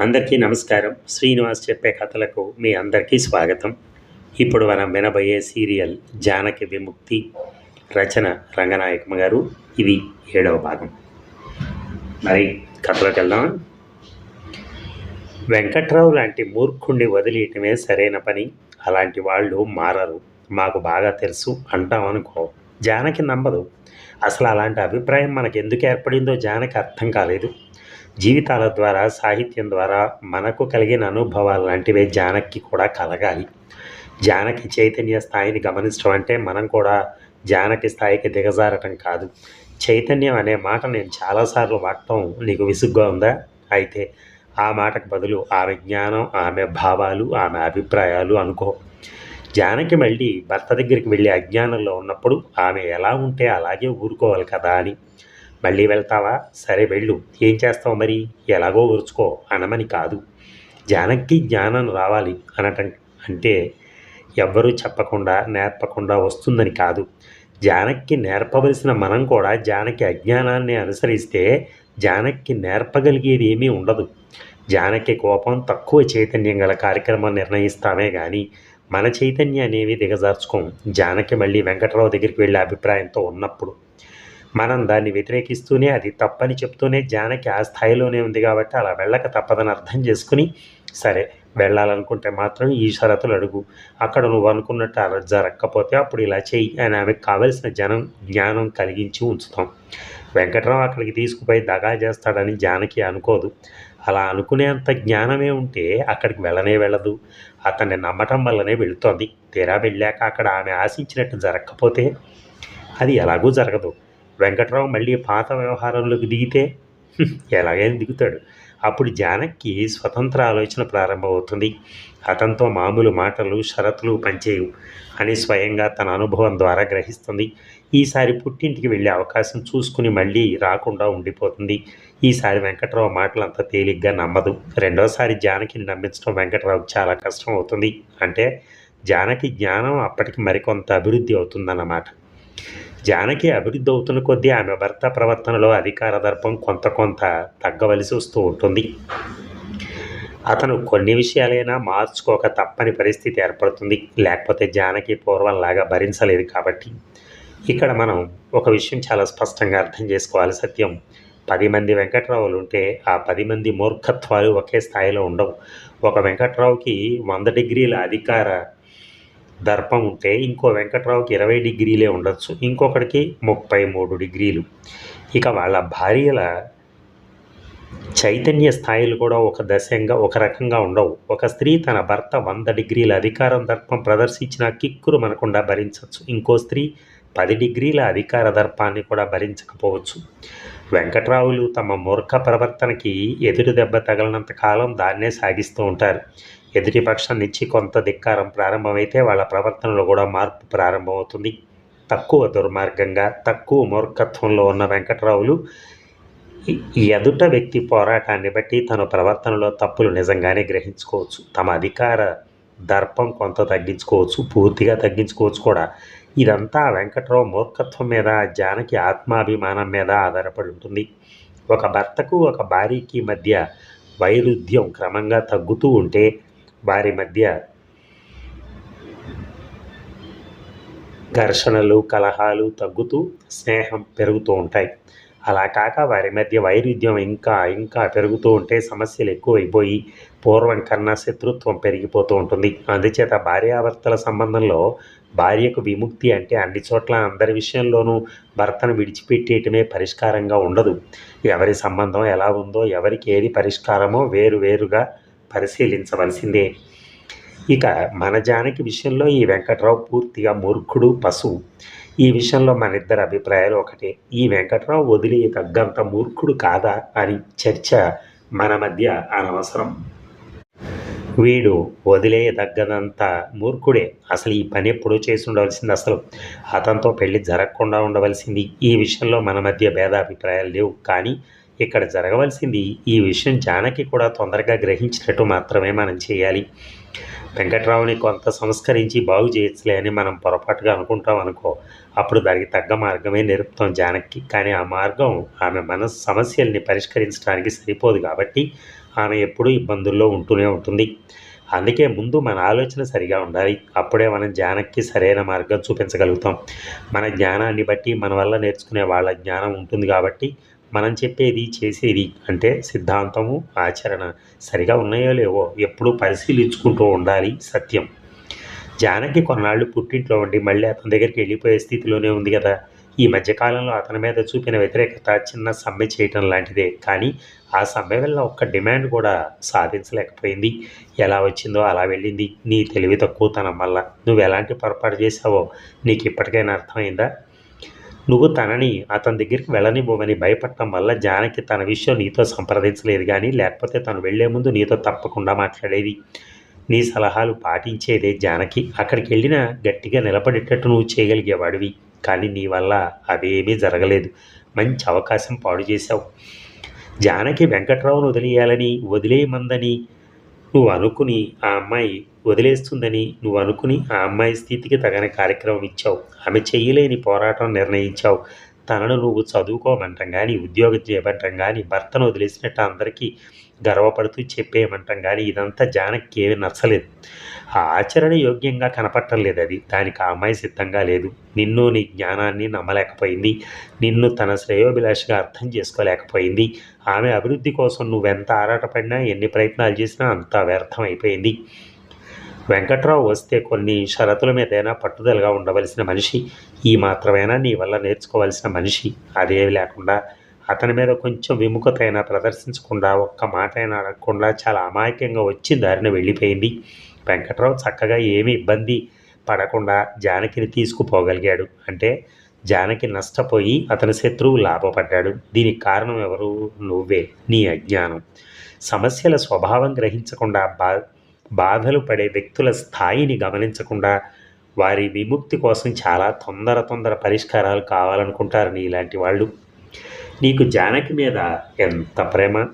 అందరికీ నమస్కారం. శ్రీనివాస్ చెప్పే కథలకు మీ అందరికీ స్వాగతం. ఇప్పుడు మనం వినబోయే సీరియల్ జానకి విముక్తి రచన రంగనాయకమ్మ గారు. ఇది ఏడవ భాగం. మరి కథలోకి వెళ్దాం వెంకట్రావు లాంటి మూర్ఖుణ్ణి వదిలేయటమే సరైన పని. అలాంటి వాళ్ళు మారరు. మాకు బాగా తెలుసు. అంటాం అనుకో. జానకి నమ్మదు. అసలు అలాంటి అభిప్రాయం మనకు ఎందుకు ఏర్పడిందో జానకి అర్థం కాలేదు. జీవితాల ద్వారా సాహిత్యం ద్వారా మనకు కలిగిన అనుభవాలు లాంటివే జానక్కి కూడా కలగాలి. జానకి చైతన్య స్థాయిని గమనించడం అంటే మనం కూడా జానకి స్థాయికి దిగజారటం కాదు. చైతన్యం అనే మాట నేను చాలాసార్లు వాడటం నీకు విసుగ్గా ఉందా? అయితే ఆ మాటకు బదులు ఆమె జ్ఞానం ఆమె భావాలు ఆమె అభిప్రాయాలు అనుకో. జానకి మళ్ళీ భర్త దగ్గరికి వెళ్ళి అజ్ఞానంలో ఉన్నప్పుడు ఆమె ఎలా ఉంటే అలాగే ఊరుకోవాలి కదా అని. మళ్ళీ వెళ్తావా? సరే వెళ్ళు. ఏం చేస్తావు మరి? ఎలాగో ఊర్చుకో అనమని కాదు. జానకి జ్ఞానం రావాలి అనటం అంటే ఎవ్వరూ చెప్పకుండా నేర్పకుండా వస్తుందని కాదు. జానకి నేర్పవలసిన మనం కూడా జానకి అజ్ఞానాన్ని అనుసరిస్తే జానకి నేర్పగలిగేది ఏమీ ఉండదు. జానకి కోపం తక్కువ చైతన్యం గల కార్యక్రమం నిర్ణయిస్తామే కానీ మన చైతన్యం అనేవి దిగజార్చుకోం. జానకి మళ్ళీ వెంకటరావు దగ్గరికి వెళ్ళే అభిప్రాయంతో ఉన్నప్పుడు మనం దాన్ని వ్యతిరేకిస్తూనే అది తప్పని చెప్తూనే జానకి ఆ స్థాయిలోనే ఉంది కాబట్టి అలా వెళ్ళక తప్పదని అర్థం చేసుకుని సరే వెళ్ళాలనుకుంటే మాత్రం ఈ షరతులు అడుగు. అక్కడ నువ్వు అనుకున్నట్టు అలా జరగకపోతే అప్పుడు ఇలా చేయి అని ఆమెకు కావలసిన జనం జ్ఞానం కలిగించి ఉంచుతాం. వెంకట్రావు అక్కడికి తీసుకుపోయి దగా చేస్తాడని జానకి అనుకోదు. అలా అనుకునేంత జ్ఞానమే ఉంటే అక్కడికి వెళ్ళనే వెళ్ళదు. అతన్ని నమ్మటం వల్లనే వెళుతోంది. తీరా వెళ్ళాక అక్కడ ఆమె ఆశించినట్టు జరగకపోతే అది ఎలాగూ జరగదు. వెంకట్రావు మళ్ళీ పాత వ్యవహారంలోకి దిగితే ఎలాగైనా దిగుతాడు. అప్పుడు జానక్కి స్వతంత్ర ఆలోచన ప్రారంభమవుతుంది. అతనితో మామూలు మాటలు షరతులు పనిచేయవు అని స్వయంగా తన అనుభవం ద్వారా గ్రహిస్తుంది. ఈసారి పుట్టింటికి వెళ్ళే అవకాశం చూసుకుని మళ్ళీ రాకుండా ఉండిపోతుంది. ఈసారి వెంకట్రావు మాటలు అంత తేలిగ్గా నమ్మదు. రెండోసారి జానకిని నమ్మించడం వెంకట్రావుకి చాలా కష్టం అవుతుంది అంటే జానకి జ్ఞానం అప్పటికి మరికొంత అభివృద్ధి అవుతుందన్నమాట. జానకి అభివృద్ధి అవుతున్న కొద్దీ ఆమె భర్త ప్రవర్తనలో అధికార దర్పం కొంత కొంత తగ్గవలసి వస్తూ ఉంటుంది. అతను కొన్ని విషయాలైనా మార్చుకోక తప్పని పరిస్థితి ఏర్పడుతుంది. లేకపోతే జానకి పూర్వంలాగా భరించలేదు కాబట్టి. ఇక్కడ మనం ఒక విషయం చాలా స్పష్టంగా అర్థం చేసుకోవాలి సత్యం. పది మంది వెంకట్రావులు ఉంటే ఆ పది మంది మూర్ఖత్వాలు ఒకే స్థాయిలో ఉండవు. ఒక వెంకట్రావుకి వంద డిగ్రీల అధికార దర్పం ఉంటే ఇంకో వెంకట్రావుకి ఇరవై డిగ్రీలే ఉండొచ్చు. ఇంకొకడికి ముప్పై మూడు డిగ్రీలు. ఇక వాళ్ళ భార్యల చైతన్య స్థాయిలు కూడా ఒక దశంగా ఒక రకంగా ఉండవు. ఒక స్త్రీ తన భర్త వంద డిగ్రీల అధికారం దర్పం ప్రదర్శించిన కిక్కురు మనకుండా భరించవచ్చు ఇంకో స్త్రీ పది డిగ్రీల అధికార దర్పాన్ని కూడా భరించకపోవచ్చు. వెంకట్రావులు తమ మూర్ఖ ప్రవర్తనకి ఎదురు దెబ్బ తగలనంత కాలం దాన్నే సాగిస్తూ ఉంటారు. ఎదుటిపక్షం నుంచి కొంత ధిక్కారం ప్రారంభమైతే వాళ్ళ ప్రవర్తనలో కూడా మార్పు ప్రారంభమవుతుంది. తక్కువ దుర్మార్గంగా తక్కువ మూర్ఖత్వంలో ఉన్న వెంకట్రావులు ఈ- ఎదుట వ్యక్తి పోరాటాన్ని బట్టి తన ప్రవర్తనలో తప్పులు నిజంగానే గ్రహించుకోవచ్చు. తమ అధికార దర్పం కొంత తగ్గించుకోవచ్చు పూర్తిగా తగ్గించుకోవచ్చు కూడా. ఇదంతా వెంకట్రావు మూర్ఖత్వం మీద జానకి ఆత్మాభిమానం మీద ఆధారపడి ఉంటుంది. ఒక భర్తకు ఒక భార్యకి మధ్య వైరుధ్యం క్రమంగా తగ్గుతూ ఉంటే వారి మధ్య ఘర్షణలు కలహాలు తగ్గుతూ స్నేహం పెరుగుతూ ఉంటాయి. అలా కాక వారి మధ్య వైరుధ్యం ఇంకా ఇంకా పెరుగుతూ ఉంటే సమస్యలు ఎక్కువైపోయి పూర్వం కన్నా శత్రుత్వం పెరిగిపోతూ ఉంటుంది. అందుచేత భార్యాభర్తల సంబంధంలో భార్యకు విముక్తి అంటే అన్ని చోట్ల అందరి విషయంలోనూ భర్తను విడిచిపెట్టేయటమే పరిష్కారంగా ఉండదు. ఎవరి సంబంధం ఎలా ఉందో ఎవరికి ఏది పరిష్కారమో వేరు వేరుగా పరిశీలించవలసిందే. ఇక మన జానకి విషయంలో ఈ వెంకట్రావు పూర్తిగా మూర్ఖుడు పశువు. ఈ విషయంలో మన ఇద్దరి అభిప్రాయాలు ఒకటే. ఈ వెంకట్రావు వదిలి తగ్గంత మూర్ఖుడు కాదా అని చర్చ మన మధ్య అనవసరం. వీడు వదిలేయదగ్గదంత మూర్ఖుడే. అసలు ఈ పని ఎప్పుడూ చేసి ఉండవలసింది అసలు. అతనితో పెళ్ళి జరగకుండా ఉండవలసింది. ఈ విషయంలో మన మధ్య భేదాభిప్రాయాలు లేవు. కానీ ఇక్కడ జరగవలసింది ఈ విషయం జానకి కూడా తొందరగా గ్రహించినట్టు మాత్రమే మనం చేయాలి. వెంకట్రావుని కొంత సంస్కరించి బాగు చేయొచ్చులే అని మనం పొరపాటుగా అనుకుంటాం అనుకో అప్పుడు దానికి తగ్గ మార్గమే నిరుపుతాం జానకి. కానీ ఆ మార్గం ఆమె మన సమస్యల్ని పరిష్కరించడానికి సరిపోదు కాబట్టి ఆమె ఎప్పుడూ ఇబ్బందుల్లో ఉంటూనే ఉంటుంది. అందుకే ముందు మన ఆలోచన సరిగా ఉండాలి. అప్పుడే మనం జ్ఞానకి సరైన మార్గం చూపించగలుగుతాం. మన జ్ఞానాన్ని బట్టి మన వల్ల నేర్చుకునే వాళ్ళ జ్ఞానం ఉంటుంది కాబట్టి మనం చెప్పేది చేసేది అంటే సిద్ధాంతము ఆచరణ సరిగా ఉన్నాయో లేవో ఎప్పుడూ పరిశీలించుకుంటూ ఉండాలి సత్యం. జానకి కొన్నాళ్ళు పుట్టింట్లో ఉండి మళ్ళీ అతని దగ్గరికి వెళ్ళిపోయే స్థితిలోనే ఉంది కదా. ఈ మధ్యకాలంలో అతని మీద చూపిన వ్యతిరేకత చిన్న సమ్మె చేయటం లాంటిదే. కానీ ఆ సమ్మె వల్ల ఒక్క డిమాండ్ కూడా సాధించలేకపోయింది. ఎలా వచ్చిందో అలా వెళ్ళింది. నీ తెలివి తక్కువతనం వల్ల. నువ్వు ఎలాంటి పొరపాటు చేసావో నీకు ఇప్పటికైనా అర్థమైందా? నువ్వు తనని అతని దగ్గరికి వెళ్ళనివ్వమని భయపడటం వల్ల జానకి తన విషయం నీతో సంప్రదించలేదు కానీ లేకపోతే తను వెళ్ళే ముందు నీతో తప్పకుండా మాట్లాడేది. నీ సలహాలు పాటించేదే జానకి. అక్కడికి వెళ్ళినా గట్టిగా నిలబడేటట్టు నువ్వు చేయగలిగేవాడివి. కానీ నీ వల్ల అవేమీ జరగలేదు. మంచి అవకాశం పాడు చేశావు. జానకి వెంకట్రావును వదిలేయాలని వదిలేయమందని నువ్వు అనుకుని ఆ అమ్మాయి వదిలేస్తుందని నువ్వు అనుకుని ఆ అమ్మాయి స్థితికి తగిన కార్యక్రమం ఇచ్చావు. ఆమె చెయ్యలేని పోరాటం నిర్ణయించావు. తనను నువ్వు చదువుకోమంటాం కానీ ఉద్యోగం చేయమంటాం కానీ భర్తను వదిలేసినట్టు అందరికీ గర్వపడుతూ చెప్పేయమంటాం కానీ ఇదంతా జానకి ఏమీ నచ్చలేదు. ఆచరణ యోగ్యంగా కనపడటం లేదు అది దానికి ఆ అమ్మాయి సిద్ధంగా లేదు. నిన్ను నీ జ్ఞానాన్ని నమ్మలేకపోయింది. నిన్ను తన శ్రేయోభిలాషగా అర్థం చేసుకోలేకపోయింది. ఆమె అభివృద్ధి కోసం నువ్వెంత ఆరాటపడినా ఎన్ని ప్రయత్నాలు చేసినా అంత వ్యర్థం అయిపోయింది వెంకట్రావు వస్తే కొన్ని షరతుల మీదైనా పట్టుదలగా ఉండవలసిన మనిషి ఈ మాత్రమేనా నీ వల్ల నేర్చుకోవాల్సిన మనిషి. అదేమి లేకుండా అతని మీద కొంచెం విముఖత అయినా ప్రదర్శించకుండా ఒక్క మాట అయినా అడగకుండా చాలా అమాయకంగా వచ్చి దారిన వెళ్ళిపోయింది. వెంకట్రావు చక్కగా ఏమి ఇబ్బంది పడకుండా జానకిని తీసుకుపోగలిగాడు. అంటే జానకి నష్టపోయి అతని శత్రువు లాభపడ్డాడు. దీనికి కారణం ఎవరు? నువ్వే. నీ అజ్ఞానం. సమస్యల స్వభావం గ్రహించకుండా బా బాధలు పడే వ్యక్తుల స్థాయిని గమనించకుండా వారి విముక్తి కోసం చాలా తొందర తొందర పరిష్కారాలు కావాలనుకుంటారు నీ ఇలాంటి వాళ్ళు. నీకు జానకి మీద ఎంత ప్రేమ?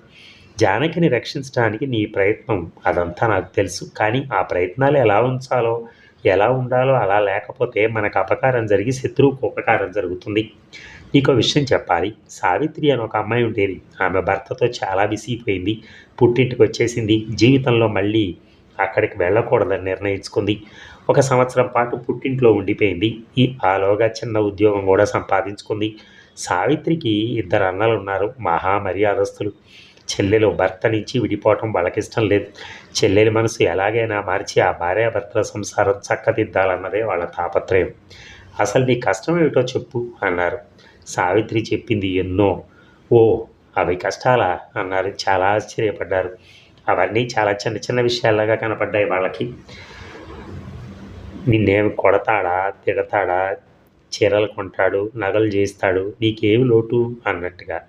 జానకిని రక్షించడానికి నీ ప్రయత్నం అదంతా నాకు తెలుసు. కానీ ఆ ప్రయత్నాలు ఎలా ఉంచాలో ఎలా ఉండాలో అలా లేకపోతే మనకు అపకారం జరిగి శత్రువుకు ఉపకారం జరుగుతుంది. నీకు విషయం చెప్పాలి. సావిత్రి అని ఒక అమ్మాయి ఉండేది. ఆమె భర్తతో చాలా విసిగిపోయింది పుట్టింటికి వచ్చేసింది. జీవితంలో మళ్ళీ అక్కడికి వెళ్ళకూడదని నిర్ణయించుకుంది. ఒక సంవత్సరం పాటు పుట్టింట్లో ఉండిపోయింది. ఈ ఆలోగా చిన్న ఉద్యోగం కూడా సంపాదించుకుంది. సావిత్రికి ఇద్దరు అన్నలు ఉన్నారు మహా మర్యాదస్తులు. చెల్లెలు భర్త నుంచి విడిపోవటం వాళ్ళకిష్టం లేదు. చెల్లెలి మనసు ఎలాగైనా మార్చి ఆ భార్యాభర్తల సంసారం చక్కదిద్దాలన్నదే వాళ్ళ తాపత్రయం. అసలు నీ కష్టం ఏమిటో చెప్పు అన్నారు. సావిత్రి చెప్పింది ఎన్నో. ఓ అవి కష్టాలా అన్నారు. చాలా ఆశ్చర్యపడ్డారు. అవన్నీ చాలా చిన్న చిన్న విషయాల్లాగా కనపడ్డాయి వాళ్ళకి. నిన్నేమి కొడతాడా తిడతాడా చీరలు కొంటాడు నగలు చేస్తాడు నీకేమి లోటు అన్నట్టుగా.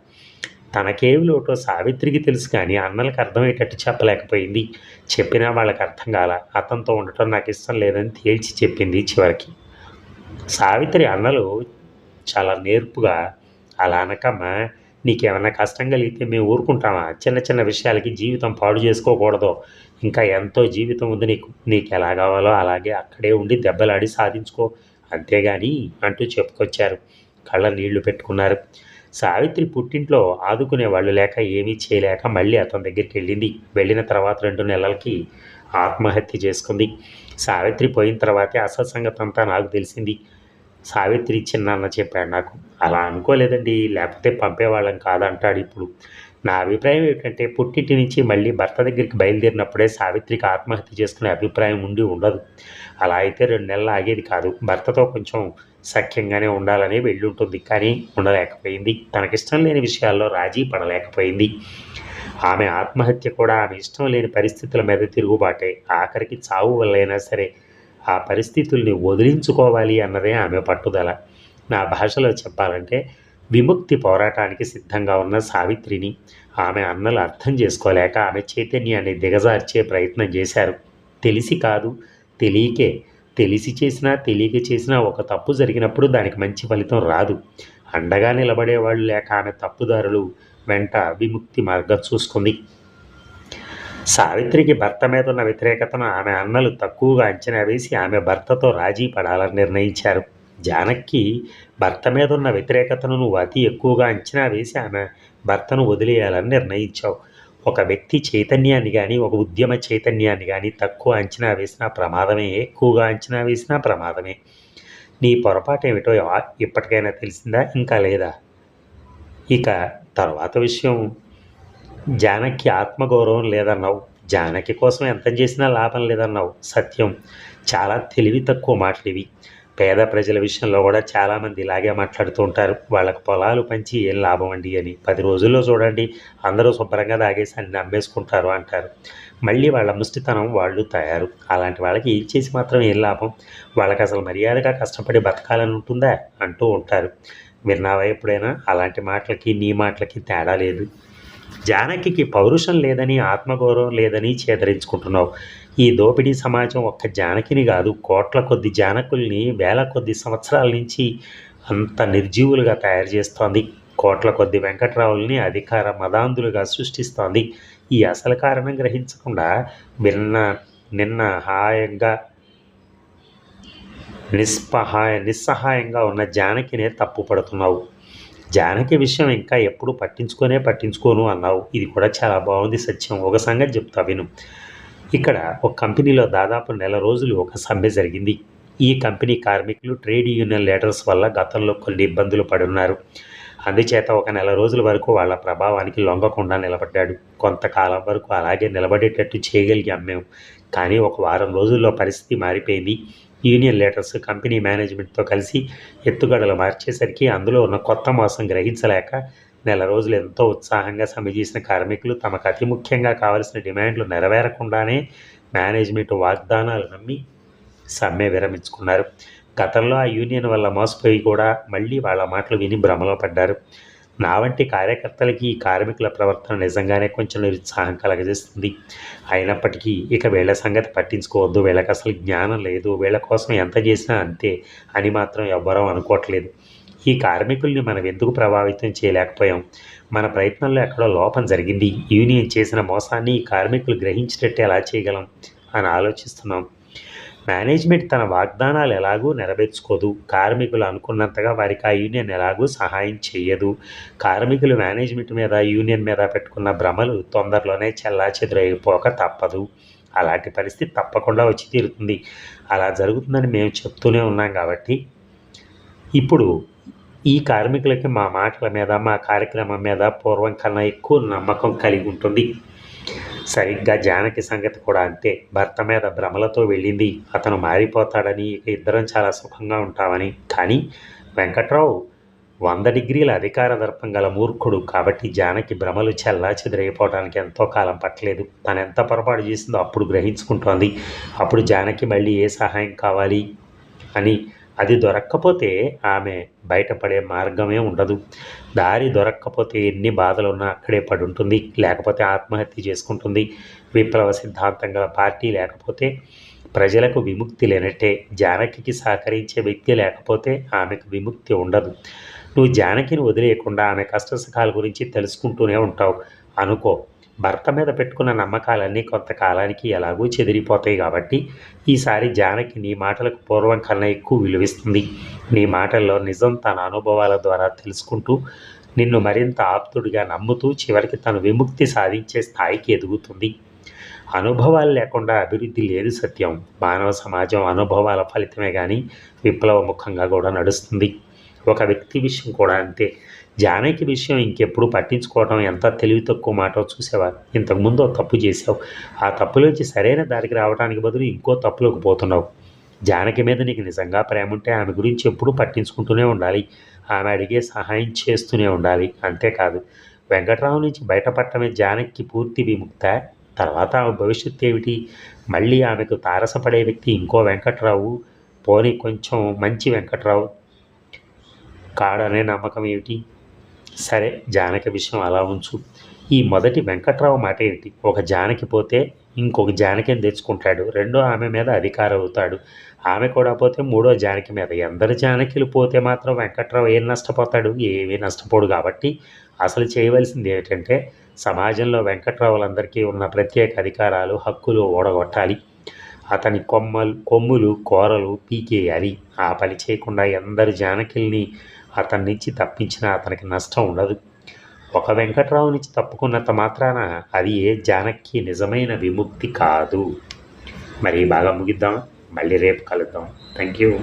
తనకేం లోటో సావిత్రికి తెలుసు కానీ అన్నలకు అర్థమయ్యేటట్టు చెప్పలేకపోయింది. చెప్పినా వాళ్ళకి అర్థం కాల. అతనితో ఉండటం నాకు ఇష్టం లేదని తేల్చి చెప్పింది చివరికి. సావిత్రి అన్నలు చాలా నేర్పుగా అలా అనకమ్మా నీకేమన్నా కష్టం కలిగితే మేము ఊరుకుంటామా? చిన్న చిన్న విషయాలకి జీవితం పాడు చేసుకోకూడదు. ఇంకా ఎంతో జీవితం ఉంది నీకు. నీకు ఎలా కావాలో అలాగే అక్కడే ఉండి దెబ్బలాడి సాధించుకో. అంతేగాని అంటూ చెప్పుకొచ్చారు. కళ్ళ నీళ్ళు పెట్టుకున్నారు. సావిత్రి పుట్టింట్లో ఆదుకునే వాళ్ళు లేక ఏమీ చేయలేక మళ్ళీ అతని దగ్గరికి వెళ్ళింది. వెళ్ళిన తర్వాత రెండు నెలలకి ఆత్మహత్య చేసుకుంది. సావిత్రి పోయిన తర్వాతే అసలు సంగతి అంతా నాకు తెలిసింది. సావిత్రి చిన్నాన్న చెప్పాడు నాకు అలా అనుకోలేదండి లేకపోతే పంపేవాళ్ళం కాదంటాడు ఇప్పుడు. నా అభిప్రాయం ఏంటంటే పుట్టింటి నుంచి మళ్ళీ భర్త దగ్గరికి బయలుదేరినప్పుడే సావిత్రికి ఆత్మహత్య చేసుకునే అభిప్రాయం ఉండి ఉండదు. అలా అయితే రెండు నెలలు ఆగేది కాదు. భర్తతో కొంచెం సఖ్యంగానే ఉండాలని వెళ్ళి ఉంటుంది కానీ ఉండలేకపోయింది. తనకిష్టం లేని విషయాల్లో రాజీ పడలేకపోయింది. ఆమె ఆత్మహత్య కూడా ఆమె ఇష్టం లేని పరిస్థితుల మీద తిరుగుబాటే. ఆఖరికి చావు వల్లైనా సరే ఆ పరిస్థితుల్ని వదిలించుకోవాలి అన్నదే ఆమె పట్టుదల. నా భాషలో చెప్పాలంటే విముక్తి పోరాటానికి సిద్ధంగా ఉన్న సావిత్రిని ఆమె అన్నలు అర్థం చేసుకోలేక ఆమె చైతన్యాన్ని దిగజార్చే ప్రయత్నం చేశారు. తెలిసి కాదు తెలియకే తెలిసి చేసినా తెలియక చేసినా ఒక తప్పు జరిగినప్పుడు దానికి మంచి ఫలితం రాదు. అండగా నిలబడేవాళ్ళు లేక ఆమె తప్పుదారులు వెంట విముక్తి మార్గం చూసుకుంది. సావిత్రికి భర్త మీద ఉన్న వ్యతిరేకతను ఆమె అన్నలు తక్కువగా అంచనా వేసి ఆమె భర్తతో రాజీ పడాలని నిర్ణయించారు. జానక్కి భర్త మీద ఉన్న వ్యతిరేకతను నువ్వు అతి ఎక్కువగా అంచనా వేసి ఆమె భర్తను వదిలేయాలని నిర్ణయించావు. ఒక వ్యక్తి చైతన్యాన్ని కానీ ఒక ఉద్యమ చైతన్యాన్ని కానీ తక్కువ అంచనా వేసినా ప్రమాదమే ఎక్కువగా అంచనా వేసినా ప్రమాదమే. నీ పొరపాటు ఏమిటో ఇప్పటికైనా తెలిసిందా? ఇంకా లేదా? ఇక తర్వాత విషయం. జానకి ఆత్మగౌరవం లేదన్నావు. జానకి కోసం ఎంత చేసినా లాభం లేదన్నావు. సత్యం. చాలా తెలివి తక్కువ మాటలు ఇవి పేద ప్రజల విషయంలో కూడా చాలామంది ఇలాగే మాట్లాడుతూ ఉంటారు. వాళ్ళకు పొలాలు పంచి ఏం లాభం అండి అని. పది రోజుల్లో చూడండి అందరూ శుభ్రంగా తాగేసి అన్ని అమ్మేసుకుంటారు అంటారు. మళ్ళీ వాళ్ళ ముష్టితనం వాళ్ళు తయారు. అలాంటి వాళ్ళకి ఏం చేసి మాత్రం ఏం లాభం? వాళ్ళకి అసలు మర్యాదగా కష్టపడి బతకాలని ఉంటుందా? అంటూ ఉంటారు. విన్నావా ఎప్పుడైనా అలాంటి మాటలకి నీ మాటలకి తేడా లేదు. జానకి పౌరుషం లేదని ఆత్మగౌరవం లేదని చేదరించుకుంటున్నావు. ఈ దోపిడీ సమాజం ఒక్క జానకిని కాదు కోట్ల కొద్ది జానకుల్ని వేల కొద్ది సంవత్సరాల నుంచి అంత నిర్జీవులుగా తయారు చేస్తోంది. కోట్ల కొద్ది వెంకట్రావుల్ని అధికార మదాంధులుగా సృష్టిస్తోంది. ఈ అసలు కారణం గ్రహించకుండా నిన్న నిన్న హాయంగా నిస్పహాయ నిస్సహాయంగా ఉన్న జానకినే తప్పు పడుతున్నావు జానకి విషయం ఇంకా ఎప్పుడు పట్టించుకోనే పట్టించుకోను అన్నావు. ఇది కూడా చాలా బాగుంది సత్యం. ఒక సంగతి చెప్తా విను. ఇక్కడ ఒక కంపెనీలో దాదాపు నెల రోజులు ఒక సమ్మె జరిగింది. ఈ కంపెనీ కార్మికులు ట్రేడ్ యూనియన్ లీడర్స్ వల్ల గతంలో కొన్ని ఇబ్బందులు పడున్నారు. అందుచేత ఒక నెల రోజుల వరకు వాళ్ళ ప్రభావానికి లొంగకుండా నిలబడ్డాడు. కొంతకాలం వరకు అలాగే నిలబడేటట్టు చేయగలిగాం మేము. కానీ ఒక వారం రోజుల్లో పరిస్థితి మారిపోయింది. యూనియన్ లీడర్స్ కంపెనీ మేనేజ్మెంట్తో కలిసి ఎత్తుగడలు మార్చేసరికి అందులో ఉన్న కొత్త మోసం గ్రహించలేక నెల రోజులు ఎంతో ఉత్సాహంగా సమ్మె చేసిన కార్మికులు తమకు అతి ముఖ్యంగా కావలసిన డిమాండ్లు నెరవేరకుండానే మేనేజ్మెంట్ వాగ్దానాలు నమ్మి సమ్మె విరమించుకున్నారు. గతంలో ఆ యూనియన్ వల్ల మోసపోయి కూడా మళ్ళీ వాళ్ళ మాటలు విని భ్రమలో పడ్డారు. నా వంటి కార్యకర్తలకి ఈ కార్మికుల ప్రవర్తన నిజంగానే కొంచెం నిరుత్సాహం కలగజేస్తుంది. అయినప్పటికీ ఇక వీళ్ళ సంగతి పట్టించుకోవద్దు. వీళ్ళకి అసలు జ్ఞానం లేదు. వీళ్ళ కోసం ఎంత చేసినా అంతే అని మాత్రం ఎవ్వరూ అనుకోవట్లేదు. ఈ కార్మికుల్ని మనం ఎందుకు ప్రభావితం చేయలేకపోయాం? మన ప్రయత్నంలో ఎక్కడో లోపం జరిగింది. యూనియన్ చేసిన మోసాన్ని ఈ కార్మికులు గ్రహించేటట్టు ఎలా చేయగలం అని ఆలోచిస్తున్నాం. మేనేజ్మెంట్ తన వాగ్దానాలు ఎలాగూ నెరవేర్చుకోదు. కార్మికులు అనుకున్నంతగా వారికి ఆ యూనియన్ ఎలాగూ సహాయం చేయదు. కార్మికులు మేనేజ్మెంట్ మీద యూనియన్ మీద పెట్టుకున్న భ్రమలు తొందరలోనే చెల్లా చెదురైపోక తప్పదు. అలాంటి పరిస్థితి తప్పకుండా వచ్చి తీరుతుంది. అలా జరుగుతుందని మేము చెప్తూనే ఉన్నాం కాబట్టి. ఇప్పుడు ఈ కార్మికులకి మా మాటల మీద మా కార్యక్రమం మీద పూర్వం కన్నా ఎక్కువ నమ్మకం కలిగి ఉంటుంది. సరిగ్గా జానకి సంగతి కూడా అంతే. భర్త మీద భ్రమలతో వెళ్ళింది. అతను మారిపోతాడని ఇక ఇద్దరం చాలా సుఖంగా ఉంటామని. కానీ వెంకట్రావు వంద డిగ్రీల అధికార దర్పం గల మూర్ఖుడు కాబట్టి జానకి భ్రమలు చల్లా చెదిరైపోవడానికి ఎంతో కాలం పట్టలేదు. తను ఎంత పొరపాటు చేసిందో అప్పుడు గ్రహించుకుంటోంది. అప్పుడు జానకి మళ్ళీ ఏ సహాయం కావాలి అని అది దొరక్కపోతే ఆమె బయటపడే మార్గమే ఉండదు. దారి దొరక్కపోతే ఎన్ని బాధలు ఉన్నా అక్కడే పడి ఉంటుంది లేకపోతే ఆత్మహత్య చేసుకుంటుంది. విప్లవ సిద్ధాంతంగా పార్టీ లేకపోతే ప్రజలకు విముక్తి లేనట్టే జానకికి సహకరించే వ్యక్తి లేకపోతే ఆమెకు విముక్తి ఉండదు. నువ్వు జానకిని వదిలేయకుండా ఆమె కష్టసుఖాల గురించి తెలుసుకుంటూనే ఉంటావు. అనుకో. భర్త మీద పెట్టుకున్న నమ్మకాలన్నీ కొంతకాలానికి ఎలాగూ చెదిరిపోతాయి కాబట్టి ఈసారి జానకి నీ మాటలకు పూర్వం కన్నా ఎక్కువ విలువిస్తుంది. నీ మాటల్లో నిజం తన అనుభవాల ద్వారా తెలుసుకుంటూ నిన్ను మరింత ఆప్తుడిగా నమ్ముతూ చివరికి తను విముక్తి సాధించే స్థాయికి ఎదుగుతుంది. అనుభవాలు లేకుండా అభివృద్ధి లేదు సత్యం. మానవ సమాజం అనుభవాల ఫలితమే కానీ విప్లవముఖంగా కూడా నడుస్తుంది. ఒక వ్యక్తి విషయం కూడా అంతే. జానకి విషయం ఇంకెప్పుడు పట్టించుకోవడం ఎంత తెలివి తక్కువ మాటో చూసావా ఇంతకుముందు తప్పు చేసావు ఆ తప్పులోంచి సరైన దారికి రావడానికి బదులు ఇంకో తప్పులోకి పోతున్నావు. జానకి మీద నీకు నిజంగా ప్రేమ ఉంటే ఆమె గురించి ఎప్పుడూ పట్టించుకుంటూనే ఉండాలి. ఆమె అడిగే సహాయం చేస్తూనే ఉండాలి. అంతేకాదు వెంకట్రావు నుంచి బయటపడటమే జానకి పూర్తి విముక్త. తర్వాత ఆమె భవిష్యత్తు ఏమిటి? మళ్ళీ ఆమెకు తారసపడే వ్యక్తి ఇంకో వెంకట్రావు. పోనీ కొంచెం మంచి వెంకట్రావు. కాడనే నమ్మకం ఏమిటి? సరే జానకి విషయం అలా ఉంచు. ఈ మొదటి వెంకట్రావు మాట ఏంటి? ఒక జానకి పోతే ఇంకొక జానకిని తెచ్చుకుంటాడు? రెండో ఆమె మీద అధికారం అవుతాడు ఆమె కూడా పోతే మూడో జానకి మీద. ఎందరు జానకిలు పోతే మాత్రం వెంకట్రావు ఏం నష్టపోతాడు? ఏమీ నష్టపోడు కాబట్టి అసలు చేయవలసింది ఏంటంటే సమాజంలో వెంకట్రావులందరికీ ఉన్న ప్రత్యేక అధికారాలు హక్కులు ఓడగొట్టాలి అతని కొమ్మలు కొమ్ములు కూరలు పీకేయాలి. ఆ పని చేయకుండా ఎందరు జానకిల్ని అతని నుంచి తప్పించినా అతనికి నష్టం ఉండదు. ఒక వెంకట్రావు నుంచి తప్పుకున్నంత మాత్రాన అది ఏ జానక్కి నిజమైన విముక్తి కాదు. మరి బాగా ముగిద్దాం. మళ్ళీ రేపు కలుద్దాం. Thank you